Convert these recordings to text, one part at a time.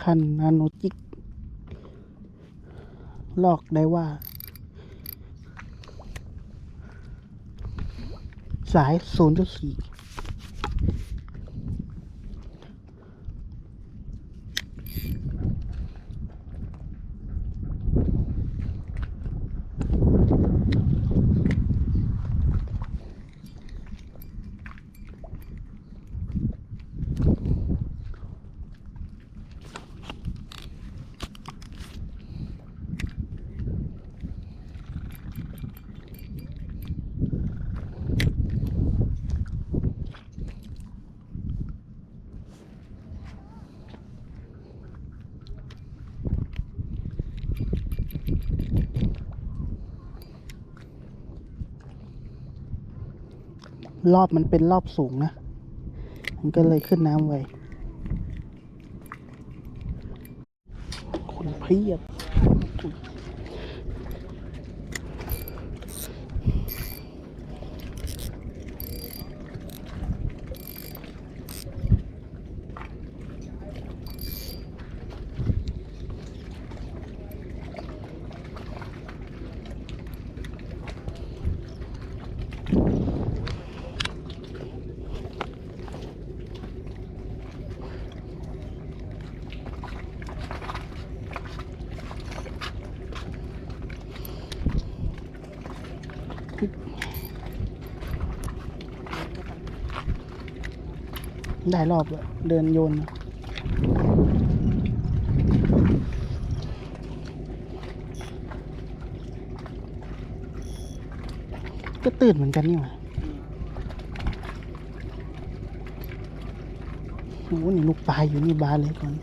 คันนาโนจิก ลอกได้ว่า สาย 0.4 รอบมันเป็นรอบสูงนะ มันก็เลยขึ้นน้ำไวคนเพียบ ได้รอบเลยเดินโยนก็ตื่นเหมือนกันนี่หว่าโอ้โหนี่ลูกปลาอยู่นี่บานเลยก่อน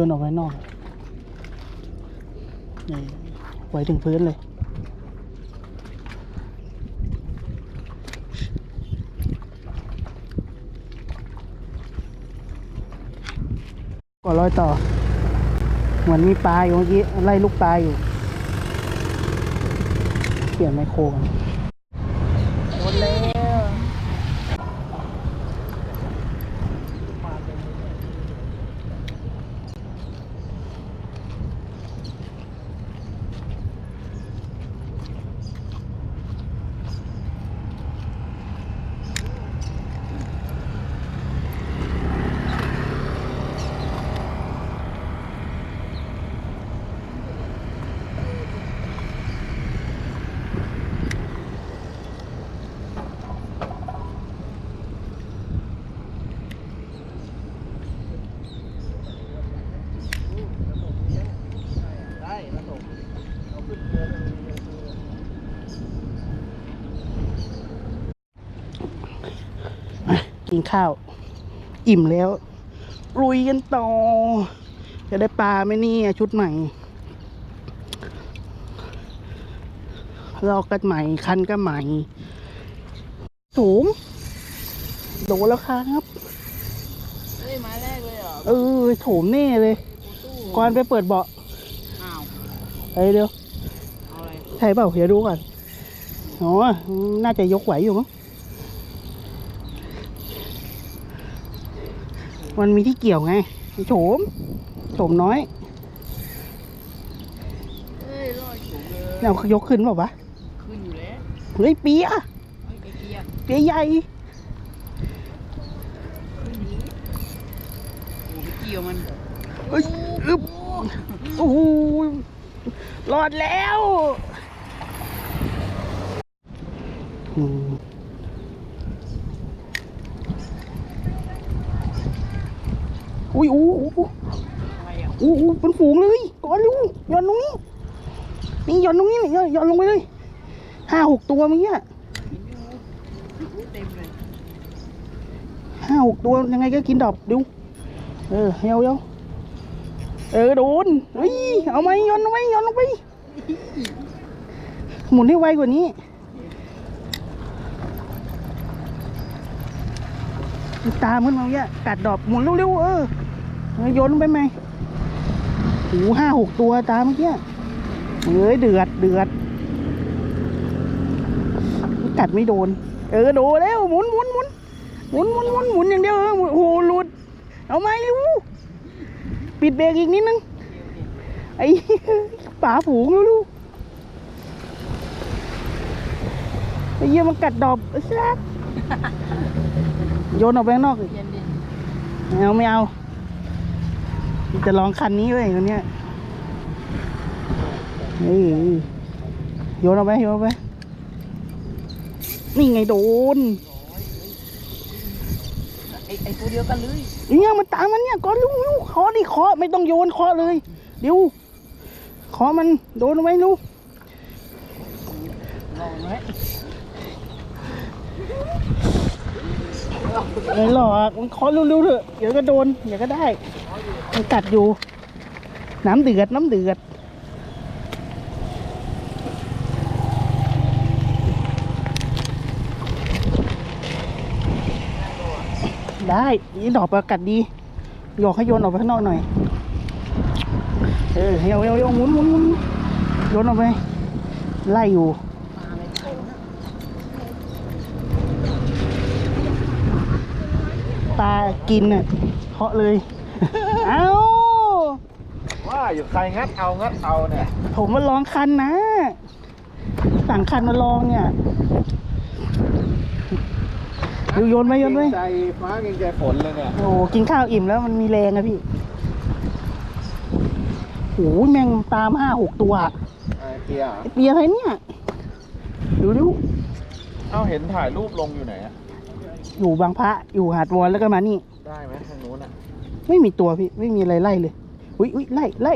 โยนออกไว้นอกนี่ไว้ถึงพื้นเลย ก็ร้อยต่อ เหมือนมีปลาอยู่เมื่อกี้ ไล่ลูกปลาอยู่ เปลี่ยนไมโครกันหมดแล้ว ได้มาส่งเอาขึ้นเรือเลย กินข้าว อิ่มแล้วลุยกันต่อ จะได้ปลาไหมเนี่ยชุดใหม่ลอกกันใหม่ คันก็ใหม่ สูงโดนแล้วครับเฮ้ยมาแรกเลยเหรอ เออโถมแน่เลยตู้ก่อนไปเปิดเบาะอ้าวไปเร็วเอาอะไร ใช่เปล่า เดี๋ยวดูก่อน อ๋อ น่าจะยกไหวอยู่มั้ง มันมีที่เกี่ยวไงโฉมโฉมน้อยเฮ้ยรอดสูงเลยเรายกขึ้นเปล่าวะขึ้นอยู่แล้วเฮ้ยเปียเฮ้ยไอ้เกียร์เปียใหญ่ขึ้นอยู่โอ้ไปเกี่ยวมันเอ้ยอึบโอ้โอ้โหรอดแล้วอืม อุ้ยอู้อู้อู้อู้เป็นฝูงเลยก่อนลูกหย่อนตรงนี้นี่ย่อนตรงนี้นี่ย่อนหย่อนลงไปเลยห้าหกตัวเมื่อกี้เห็นอยู่เต็มเลยห้าหกตัวยังไงก็กินดอกดูเออเฮวเฮวเออโดนเฮ้ยเอาไหมโยนลงไปโยนลงไปหมุนให้ไวกว่านี้ตามขึ้นมาเนี่ยกัดดอกหมุนเร็วๆเออ โยนลงไปไหมโอ้โหห้าหกตัวตามเมื่อกี้เอ้ยเดือดเดือดกัดไม่โดน เออโดนแล้วหมุนหมุนหมุนหมุนหมุนหมุนหมุนอย่างเดียวเออหมุนโอ้โหหลุด เอาไหมลูกปิดเบรกอีกนิดนึงไอ้ป่าฝูงแล้วลูกไอ้เยี่ยมันกัดดอบไอ้สัสโยนออกไปข้างนอกอีกเย็นดิไม่เอาไม่เอา จะลองคันนี้เลยตัวเนี้ยนี่โยนออกไปโยนออกไป นี่ไงโดนไอไอตัวเดียวกันเลยเนี่ยมันตามมันเนี่ยก้อนลูกลูกเคาะดิเคาะไม่ต้องโยนเคาะเลย เดี๋ยวเคาะมันโดนเอาไว้ลูกลองไหมไม่หรอกมันเคาะเร็วๆเถอะเดี๋ยวก็โดนเดี๋ยวก็ได้ มันกัดอยู่ น้ำเดือด น้ำเดือด ได้นี่ดอกประกัดดีหยอกให้โยนออกไปข้างนอกหน่อย เออเฮียวเฮียวเฮียวหมุนหมุนหมุนโยนออกไป ไล่อยู่ปลาอะไรโตนะปลากินน่ะเคาะเลย เอ้าว่าอยู่ใครงัดเอางัดเอาเนี่ย ผมมาลองคันนะสั่งคันมาลองเนี่ยดูโยนไหมโยนไหมเกรงใจฟ้าเกรงใจฝนเลยเนี่ย โอ้กินข้าวอิ่มแล้วมันมีแรงอะพี่โอ้ยแมงตามห้าหกตัวไอ้เกียร์ไอ้เปียอะไรเนี่ย ดูดูเอาเห็นถ่ายรูปลงอยู่ไหนอะอยู่บางพระอยู่หาดวอนแล้วก็มานี่ ได้ไหมทางนู้นอะ ไม่มีตัวพี่ ไม่มีอะไรไล่เลย อุ้ยอุ้ยไล่ไล่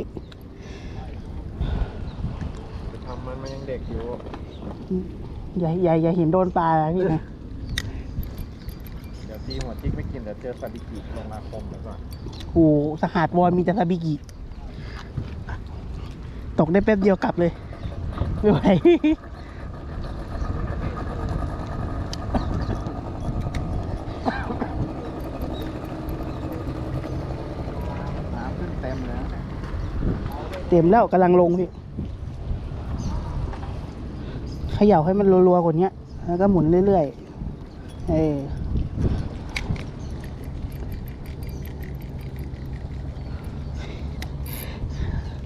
ไปทำมันมันยังเด็กอยู่อย่าอย่าอย่าเห็นโดนปลานะพี่นะเดี๋ยวตีหัวจิ๊กไม่กินเดี๋ยวเจอซาบิกิลงมาคมเดี๋ยวก่อนโอ้สหาดวอนมีแต่ซาบิกิตกได้แป๊บเดียวกลับเลยไม่ไหว น้ำขึ้นเต็มแล้ว เต็มแล้วกำลังลงพี่เขย่าให้มันรัวๆกว่านี้แล้วก็หมุนเรื่อยๆ เออ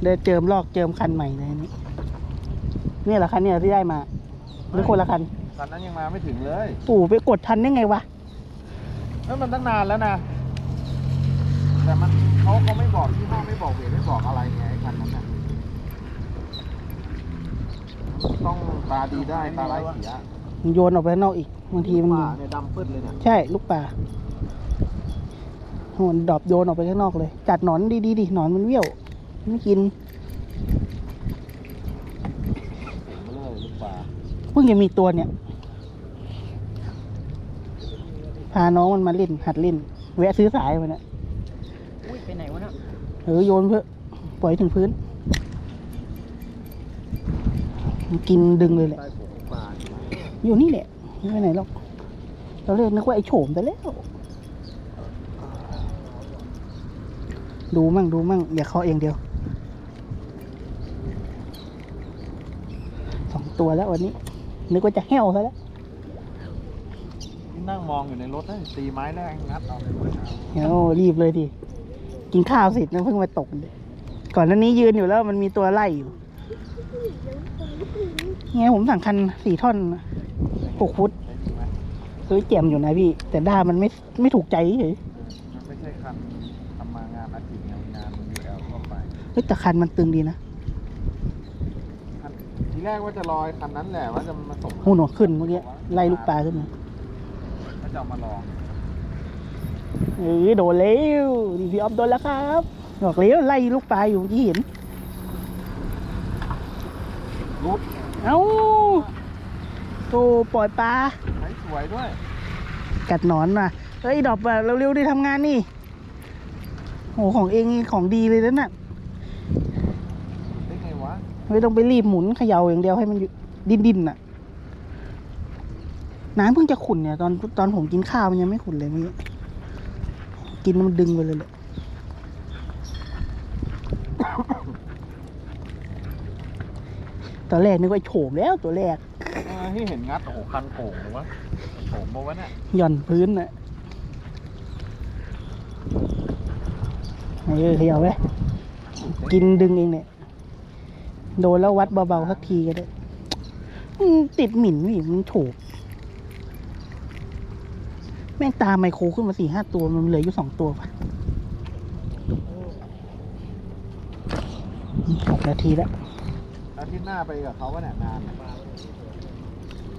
ได้เจิมลอกเจิมคันใหม่เลยนี่เนี่ยเหรอคันเนี่ยที่ได้มาหรือคนละคัน ตอนนั้นยังมาไม่ถึงเลย ปู่ไปกดทันได้ไงวะนั่นมันตั้งนานแล้วนะ แต่มันเขาเขาไม่บอกที่ห้อไม่บอกเวทไม่บอกอะไรไงไอ้คันนั้นน่ะต้องตาดีได้ตาร้ายเสียมันโยนออกไปข้างนอกอีกบางทีมัน ป่าเนี่ยดำปื้ดเลยเนี่ยใช่ลูกป่าโหนดอบโยนออกไปข้างนอกเลย จัดหนอนดีๆดิหนอนมันเวี่ยวไม่กินเบลอลูกป่าเพิ่งจะมีตัวเนี่ย พาน้องมันมาเล่นหัดเล่นแวะซื้อสายมันนะอุ้ย ไปไหนวะเนะเออโยนเพื่อะปล่อยถึงพื้นมันกินดึงเลยแหละใต้ฝูงป่าอยู่นี่แหละไม่ไปไหนหรอกเราเรียกนึกว่าไอ้โฉมแต่แล้ว ดูมั่งดูมั่งอย่าเคาะเองเดียวสองตัวแล้ววันนี้ นึกว่าจะแห้วซะแล้วที่นั่งมองอยู่ในรถนะตีไม้แรกงัดเอาเลยเว้ยเดี๋ยวรีบเลยดิ กินข้าวเสร็จนะเพิ่งมาตกเลยก่อนหน้านี้ยืนอยู่แล้วมันมีตัวไล่อยู่ไงผมสั่งคันสี่ท่อนหกฟุตได้จริงไหมเฮ้ยเจ็มอยู่นะพี่ แต่ด้ามมันไม่ไม่ถูกใจเฉยมันไม่ใช่คันทำมางานอาทิตย์งานงานยูเอลทั่วไปเฮ้ยแต่คันมันตึงดีนะคันทีแรกว่าจะลอยคันนั้นแหละว่าจะมาส่งหูหนวกขึ้นเมื่อกี้ไล่ลูกปลาขึ้นมาก็จะเอามาลอง เออโดนแล้วนี่พี่ออฟโดนแล้วครับบอกแล้วไล่ลูกปลาอยู่เมื่อกี้เห็นรุดเอ้าโตปล่อยปลาใช้สวยด้วย กัดหนอนมาเฮ้ยดอกแบบเร็วๆดิทำงานนี่โหของเองนี่ของดีเลยนะน่ะไม่ต้องไปรีบหมุนเขย่าอย่างเดียวให้มันอยู่ดินดินๆน่ะน้ำเพิ่งจะขุ่นเนี่ยตอนตอนผมกินข้าวมันยังไม่ขุ่นเลยเมื่อกี้ กินมันดึงไปเลยแหละตอนแรกนึกว่าโฉมแล้วตัวแรกเออที่เห็นงัดโอ้โหคันโก่งเลยวะโก่งบอกว่าเนี่ยหย่อนพื้นน่ะเออเขย่าไว้กินดึงเองเนี่ย โดนแล้ววัดเบาๆสักทีก็ได้อืมติดหมิ่นนี่มันโฉบ แม่งตามไมโครขึ้นมาสี่ห้าตัวมันเหลืออยู่สองตัวปะหกนาทีแล้วอาทิตย์หน้าไปกับเขาวะเนี่ยนานอะ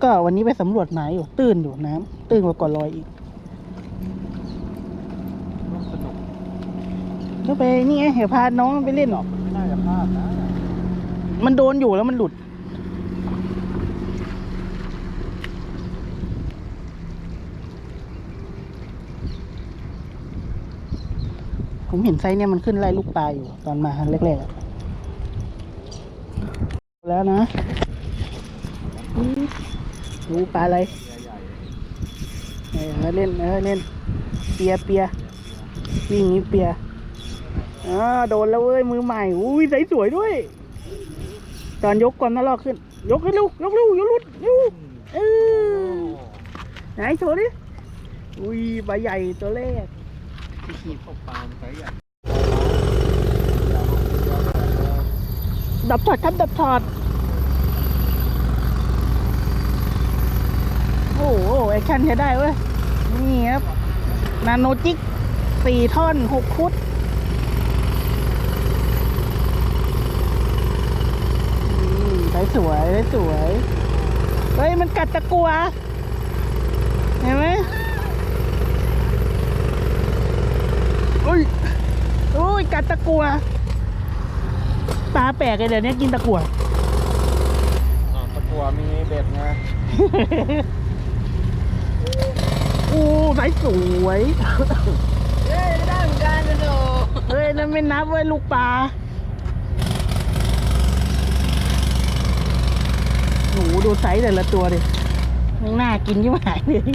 ก็วันนี้ไปสำรวจหมายอยู่ ตื้นอยู่น้ำตื้นกว่าก่อนลอยอีกร่วมสนุกก็ไปนี่ไงเดี๋ยวพาน้องไปเล่นหรอกมันไม่น่าจะพลาดนะมันโดนอยู่แล้วมันหลุด ผมเห็นไซส์เนี่ยมันขึ้นไล่ลูกปลาอยู่ตอนมาแรกๆแล้วนะอืมดูปลาอะไรเออเล่นเออเล่นเปียเปียวิ่งนี้เปียอ่าโดนแล้วเว้ยมือใหม่อุ้ยใสสวยด้วย ตอนยกก่อนนะลอกขึ้น ยกให้ลูกยกลูกยกลูกยกเออไหนโชว์ดิอุ้ยปลาใหญ่ตัวแรก ที่ขีดตกปลามันไซส์ใหญ่ดับช็อตครับดับช็อตโอ้โหแอคชั่นใช้ได้เว้ย นี่ครับ นาโนจิกสี่ท่อนหกฟุตอืมได้สวยได้สวย เฮ้ย มันกัดตะกัว เห็นไหม อุ้ยอุ้ยกัดตะกัว ตาแปลกเลยเดี๋ยวนี้กินตะกัวอ่าตะกัวมีเบ็ดไงโอ้สายสวยเฮ้ยไม่ได้เหมือนกันนะโดเฮ้ยนั่นไม่นับเว้ยลูกปลาโหดูไซส์แต่ละตัวดิยังน่ากินยิ่งหายเลย